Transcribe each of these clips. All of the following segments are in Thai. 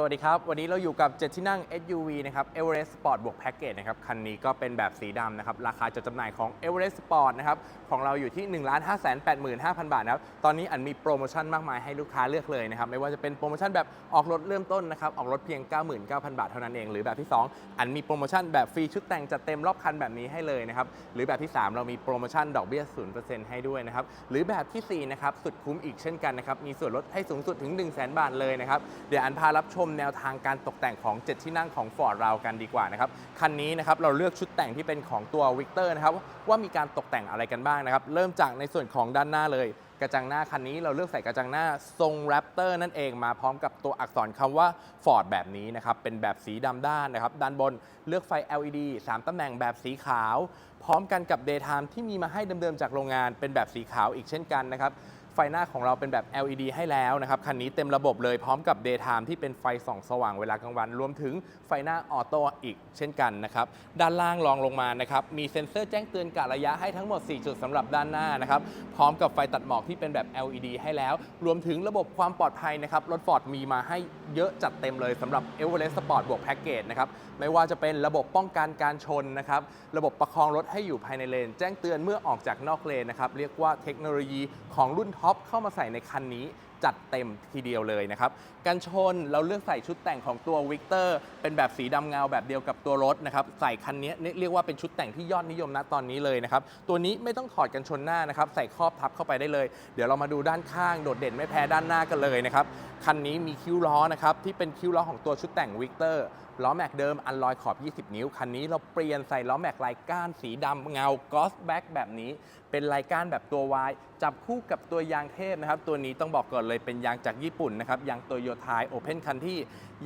สวัสดีครับ วันนี้เราอยู่กับ7ที่นั่ง SUV นะครับ Everest Sport บวกแพ็กเกจนะครับ คันนี้ก็เป็นแบบสีดำนะครับ ราคาจดจำหน่ายของ Everest Sport นะครับ ของเราอยู่ที่ 1 5 8 5 0 0 0 บาทนะครับ ตอนนี้อันมีโปรโมชั่นมากมายให้ลูกค้าเลือกเลยนะครับ ไม่ว่าจะเป็นโปรโมชั่นแบบออกรถเริ่มต้นนะครับ ออกรถเพียง 99,000 บาทเท่านั้นเอง หรือแบบที่ 2 อันมีโปรโมชั่นแบบฟรีชุดแต่งจัดเต็มรอบคันแบบนี้ให้เลยนะครับ หรือแบบที่ 3 เรามีโปรโมชั่นดอกเบี้ย 0%ให้ด้วยนะครับ หรือแบบทีสี่4นะครับ สุดคุ้มอีกเช่นกันนะครับ มีส่วนลดให้สูงสุดถึง 1 0 0 0 0 0 บาทเลยนะครับ เดี๋ยวอันพารับชมแนวทางการตกแต่งของ 7 ที่นั่งของ Ford เรากันดีกว่านะครับ คันนี้นะครับเราเลือกชุดแต่งที่เป็นของตัว Victor นะครับว่ามีการตกแต่งอะไรกันบ้างนะครับ เริ่มจากในส่วนของด้านหน้าเลย กระจังหน้าคันนี้เราเลือกใส่กระจังหน้าทรงแรปเตอร์นั่นเองมาพร้อมกับตัวอักษรคำว่า Ford แบบนี้นะครับเป็นแบบสีดำด้านนะครับด้านบนเลือกไฟ LED 3ตำแหน่งแบบสีขาว พร้อมกันกับ Daytime ที่มีมาให้เดิมๆจากโรงงานเป็นแบบสีขาวอีกเช่นกันนะครับ ฟหน้าของเราเป็นแบบ LED ให้แล้วนะครับคันนี้เต็มระบบเลยพร้อมกับ Daytime ที่เป็นไฟส่องสว่างเวลากลางวัน รวมถึงไฟหน้าออโต้อีกเช่นกันนะครับด้านล่างรองลงมานะครับมีเซ็นเซอร์แจ้งเตือนกะระยะให้ทั้งหมด 4 จุดสำหรับด้านหน้านะครับพร้อมกับไฟตัดหมอกที่เป็นแบบ LED ให้แล้ว รวมถึงระบบความปลอดภัยนะครับรถ Ford มีมาให้เยอะจัดเต็มเลยสำหรับ Everest Sport บวกแพ็กเกจนะครับไม่ว่าจะเป็นระบบป้องกันการชนนะครับระบบประคองรถให้อยู่ภายในเลน แจ้งเตือนเมื่อออกจากนอกเลนนะครับเรียกว่าเทคโนโลยีของรุ่นท็อปเข้ามาใส่ในคันนี้ จัดเต็มทีเดียวเลยนะครับ กันชนเราเลือกใส่ชุดแต่งของตัว Victor เป็นแบบสีดำเงาแบบเดียวกับตัวรถนะครับ ใส่คันนี้เรียกว่าเป็นชุดแต่งที่ยอดนิยมนะตอนนี้เลยนะครับ ตัวนี้ไม่ต้องถอดกันชนหน้านะครับ ใส่ครอบทับเข้าไปได้เลย เดี๋ยวเรามาดูด้านข้างโดดเด่นไม่แพ้ด้านหน้ากันเลยนะครับ คันนี้มีคิ้วล้อนะครับที่เป็นคิ้วล้อของตัวชุดแต่ง Victor ล้อแม็กเดิมอันลอยขอบ 20 นิ้ว คันนี้เราเปลี่ยนใส่ล้อแม็กลายก้านสีดำเงากอสแบ็กแบบนี้ เป็นลายก้านแบบตัววายจับคู่กับตัวยางเทพนะครับ ตัวนี้ต้องบอกก่อนเลยเป็นยางจากญี่ปุ่นนะครับยางโตโยต้าโอเพนคันที่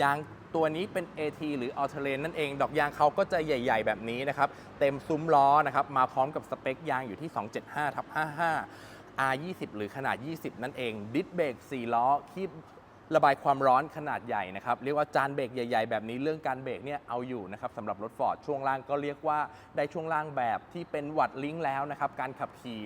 ยางตัวนี้เป็น AT หรือ a l Terrain นั่นเอง ดอกยางเขาก็จะใหญ่ ๆ แบบนี้นะครับ เต็มซุ้มล้อนะครับ มาพร้อมกับสเปคยางอยู่ที่ 275ทับ55 R20 หรือขนาด 20 นั่นเอง ดิสเบรก4 ล้อ คีบระบายความร้อนขนาดใหญ่นะครับ เรียกว่าจานเบรกใหญ่ๆ แบบนี้เรื่องการเบรกเนี่ยเอาอยู่นะครับสำหรับรถฟอร์ดช่วงล่างก็เรียกว่าได้ช่วงล่างแบบที่เป็นวัดลิงก์แล้วนะครับ การขับขี่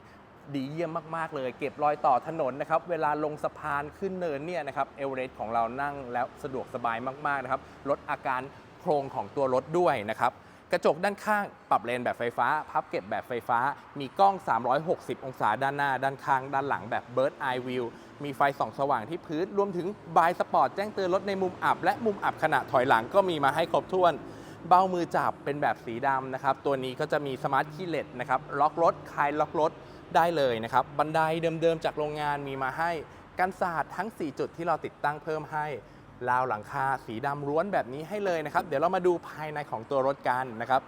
ดีเยี่ยมมากๆเลย เก็บรอยต่อถนนนะครับ เวลาลงสะพานขึ้นเนินเนี่ยนะครับเอเวอเรสต์ของเรานั่งแล้วสะดวกสบายมากๆนะครับ ลดอาการโครงของตัวรถด้วยนะครับกระจกด้านข้างปรับเลนแบบไฟฟ้า พับเก็บแบบไฟฟ้า มีกล้อง 360 องศาด้านหน้า ด้านข้าง ด้านหลังแบบ Bird Eye View มีไฟส่องสว่างที่พื้น รวมถึงบายสปอร์ตแจ้งเตือนรถในมุมอับ และมุมอับขณะถอยหลังก็มีมาให้ครบถ้วน เบ้ามือจับเป็นแบบสีดำนะครับ ตัวนี้ก็จะมีสมาร์ทคีย์เลสนะครับ ล็อกรถ คลายล็อกรถ ได้เลยนะครับ บันไดเดิมๆจากโรงงานมีมาให้กันศาสตร์ทั้ง 4 จุดที่เราติดตั้งเพิ่มให้ราวหลังคาสีดำล้วนแบบนี้ให้เลยนะครับ เดี๋ยวเรามาดูภายในของตัวรถกันนะครับ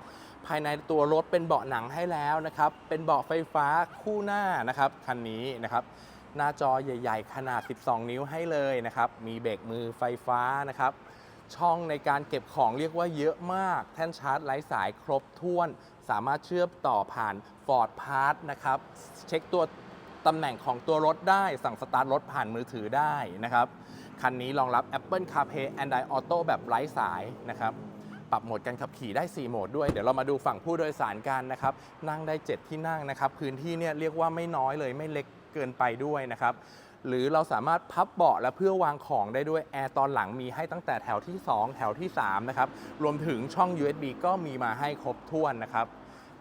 ภายในตัวรถเป็นเบาะหนังให้แล้วนะครับ เป็นเบาะไฟฟ้าคู่หน้านะครับคันนี้นะครับ หน้าจอใหญ่ ๆ ขนาด 12 นิ้วให้เลยนะครับ มีเบรกมือไฟฟ้านะครับ ช่องในการเก็บของเรียกว่าเยอะมาก แท่นชาร์จไร้สายครบถ้วน สามารถเชื่อมต่อผ่าน Ford Pass นะครับ เช็คตัวตำแหน่งของตัวรถได้สั่งสตาร์ทรถผ่านมือถือได้นะครับ คันนี้รองรับ Apple CarPlay Android Auto แบบไร้สายนะครับ ปรับโหมดการขับขี่ได้ 4 โหมดด้วย เดี๋ยวเรามาดูฝั่งผู้โดยสารกันนะครับ นั่งได้ 7 ที่นั่งนะครับ พื้นที่เนี่ยเรียกว่าไม่น้อยเลยไม่เล็กเกินไปด้วยนะครับ หรือเราสามารถพับเบาะและเพื่อวางของได้ด้วยแอร์ตอนหลังมีให้ตั้งแต่แถวที่ 2 แถวที่3นะครับรวมถึงช่อง USB ก็มีมาให้ครบถ้วนนะครับ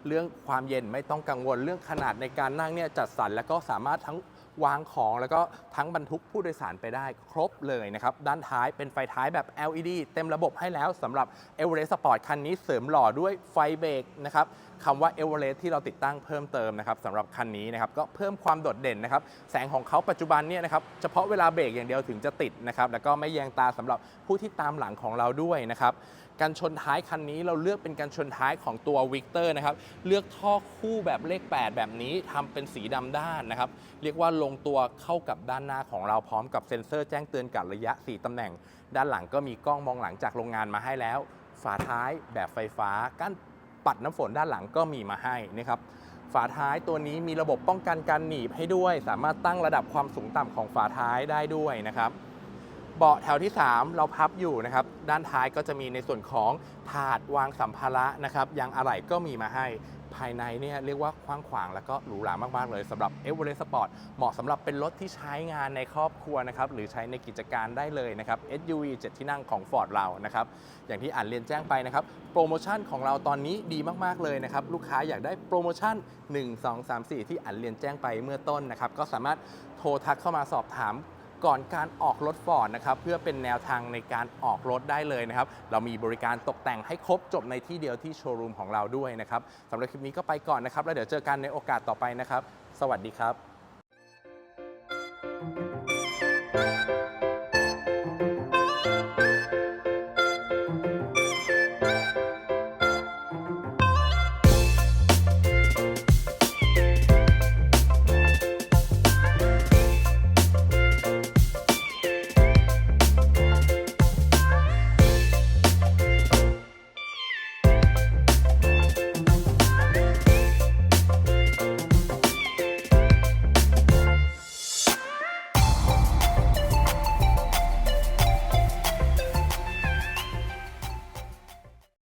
เรื่องความเย็นไม่ต้องกังวลเรื่องขนาดในการนั่งเนี่ยจัดสรรแล้วก็สามารถทั้ง วางของแล้วก็ทั้งบรรทุกผู้โดยสารไปได้ครบเลยนะครับ ด้านท้ายเป็นไฟท้ายแบบ LED เต็มระบบให้แล้วสำหรับ e v e r e s t Sport คันนี้เสริมหล่อด้วยไฟเบรกนะครับคำว่า e v e r e s t ที่เราติดตั้งเพิ่มเติมนะครับสำหรับคันนี้นะครับก็เพิ่มความโดดเด่นนะครับ แสงของเขาปัจจุบันเนี่ยนะครับเฉพาะเวลาเบรกอย่างเดียวถึงจะติดนะครับแล้วก็ไม่แยงตาสำหรับผู้ที่ตามหลังของเราด้วยนะครับ การชนท้ายคันนี้เราเลือกเป็นการชนท้ายของตัว Victor นะครับ เลือกท่อคู่แบบเลข 8 แบบนี้ทำเป็นสีดำด้านนะครับ เรียกว่าลงตัวเข้ากับด้านหน้าของเราพร้อมกับเซ็นเซอร์แจ้งเตือนกับระยะ 4ตำแหน่ง ด้านหลังก็มีกล้องมองหลังจากโรงงานมาให้แล้ว ฝาท้ายแบบไฟฟ้ากั้นปัดน้ำฝนด้านหลังก็มีมาให้นะครับฝาท้ายตัวนี้มีระบบป้องกันการหนีบให้ด้วย สามารถตั้งระดับความสูงต่ำของฝาท้ายได้ด้วยนะครับ เบาะแถวที่ 3 เราพับอยู่นะครับ ด้านท้ายก็จะมีในส่วนของถาดวางสัมภาระนะครับยางอะไหล่ก็มีมาให้ภายในเนี่ยเรียกว่ากว้างขวางแล้วก็หรูหรามาก ๆ เลยสำหรับ e v e r e s t Sport เหมาะสำหรับเป็นรถที่ใช้งานในครอบครัวนะครับหรือใช้ในกิจการได้เลยนะครับ SUV 7 ที่นั่งของ Ford เรานะครับอย่างที่อ่านเรียนแจ้งไปนะครับ โปรโมชั่นของเราตอนนี้ดีมาก ๆ เลยนะครับ ลูกค้าอยากได้โปรโมชั่น 1 2 3 4 ที่อ่านเรียนแจ้งไปเมื่อต้นนะครับก็สามารถโทรทักเข้ามาสอบถาม ก่อนการออกรถฟอร์ดนะครับเพื่อเป็นแนวทางในการออกรถได้เลยนะครับ เรามีบริการตกแต่งให้ครบจบในที่เดียวที่โชว์รูมของเราด้วยนะครับสำหรับคลิปนี้ก็ไปก่อนนะครับ แล้วเดี๋ยวเจอกันในโอกาสต่อไปนะครับ สวัสดีครับ